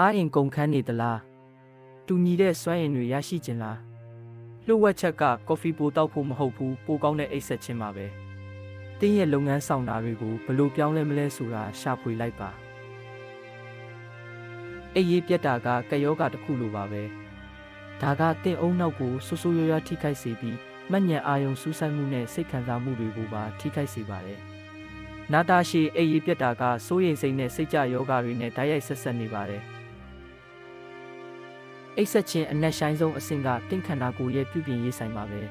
အားအင်ကုန်ခန်းနေသလားတူညီတဲ့စွမ်းအင်တွေရရှိခြင်းလားလှုပ်ဝက်ချက်ကကော်ဖီပိုတောက်ဖို့မဟုတ်ဘူးပိုကောင်းတဲ့အိတ်ဆက်ခြင်းပါပဲတင်းရဲ့လုပ်ငန်းဆောင်တာတွေကိုဘယ်လို့ပြောင်းလဲမလဲဆိုတာရှာဖွေလိုက်ပါအိပ်ရေးပြက်တာကကယောဂတစ်ခုလိုပါပဲဒါကတင့်အုံနောက်ကိုဆူဆူရွရွထိခိုက်စေပြီးမှတ်ဉဏ်အာယုံစူးစိုက်မှုနဲ့စိတ်ခံစားမှုတွေကိုပါထိခိုက်စေပါတယ်နာတာရှည်အိပ်ရေးပြက်တာကစိုးရိမ်စိတ်နဲ့စိတ်ကြယောဂတွေနဲ့ဓာတ်ရိုက်ဆက်ဆက်နေပါတယ် အိပ်ဆက်ခြင်းအနက်ရှိုင်းဆုံးအဆင့်ကတင့်ခန္ဓာကိုယ်ရဲ့ပြုပြင်ရေးဆိုင်ပါပဲ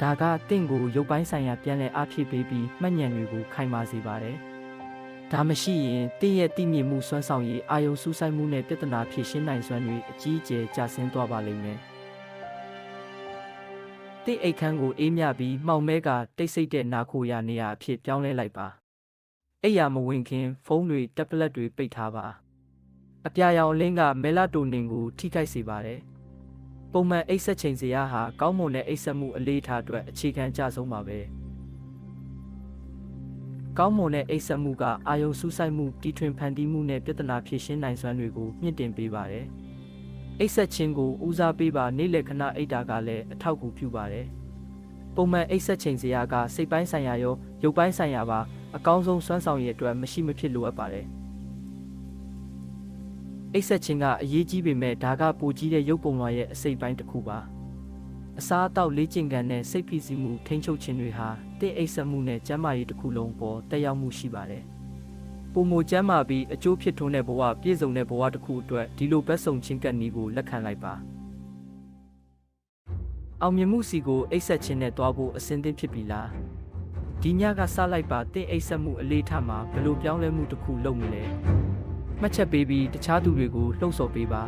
ဒါကတင့်ကိုရုပ်ပိုင်းဆိုင်ရာပြန်လည်အားဖြည့်ပေးပြီးမှတ်ဉဏ်တွေကိုခိုင်မာစေပါတယ်ဒါမရှိရင်တင့်ရဲ့တည်မြင့်မှုစွမ်းဆောင်ရည်အာယုံစူးစိုက်မှုနဲ့ပြဿနာဖြေရှင်းနိုင်စွမ်းတွေအကြီးအကျယ်ကျဆင်းသွားပါလိမ့်မယ်တင့်အိတ်ခမ်းကိုအေးမြပြီးမှောင်မဲကတိတ်ဆိတ်တဲ့နာခိုရာနေရာအဖြစ်ပြောင်းလဲလိုက်ပါအိယာမဝင်ခင်ဖုန်းတွေတက်ဘလက်တွေပိတ်ထားပါ အပြာရောင်လင်းကမဲလာတိုနင်ကိုထိခိုက်စေပါတယ်။ပုံမှန်အိတ်ဆက်ချိန်စရာဟာကောင်းမွန်တဲ့အိတ်ဆက်မှုအလေးထားအတွက်အခြေခံကြဆုံးပါပဲ။ကောင်းမွန်တဲ့အိတ်ဆက်မှုကအာယုံစူးစိုက်မှုတီထွင်ဖန်တီးမှုနဲ့ပြဿနာဖြေရှင်းနိုင်စွမ်းတွေကိုမြင့်တင်ပေးပါတယ်။အိတ်ဆက်ခြင်းကိုဦးစားပေးပါနေ့လည်ခဏအိတ်တာကလည်းအထောက်အကူပြုပါတယ်။ပုံမှန်အိတ်ဆက်ချိန်စရာကစိတ်ပိုင်းဆိုင်ရာရောရုပ်ပိုင်းဆိုင်ရာပါအကောင်းဆုံးစွမ်းဆောင်ရည်အတွက်မရှိမဖြစ်လိုအပ်ပါတယ်။ အိတ်ဆက်ခြင်းကအရေးကြီးပေမဲ့ဒါကပိုကြီးတဲ့ရုပ်ပုံလွှာရဲ့အစိတ်ပိုင်းတစ်ခုပါအစားအသောက်လေ့ကျင့်ခန်းနဲ့စိတ်ဖိစီးမှုထိန်းချုပ်ခြင်းတွေဟာတင့်အိတ်ဆက်မှုနဲ့ကျန်းမာရေးတစ်ခုလုံးပေါ်တက်ရောက်မှုရှိပါတယ်ပုံမကျန်းမာပြီးအကျိုးဖြစ်ထွန်းတဲ့ဘဝပြည့်စုံတဲ့ဘဝတစ်ခုအတွက်ဒီလိုဘက်စုံချင်းကပ်နည်းကိုလက်ခံလိုက်ပါအောင်မြင်မှုစီကိုအိတ်ဆက်ခြင်းနဲ့တွားဖို့အစဉ်သင့်ဖြစ်ပြီလားဒီညကစလိုက်ပါတင့်အိတ်ဆက်မှုအလေးထားမှာဘယ်လိုပြောင်းလဲမှုတစ်ခုလုပ်မလဲ မှတ်ချက်ပေးပြီးတခြားသူတွေကိုလှုံ့ဆော်ပေးပါ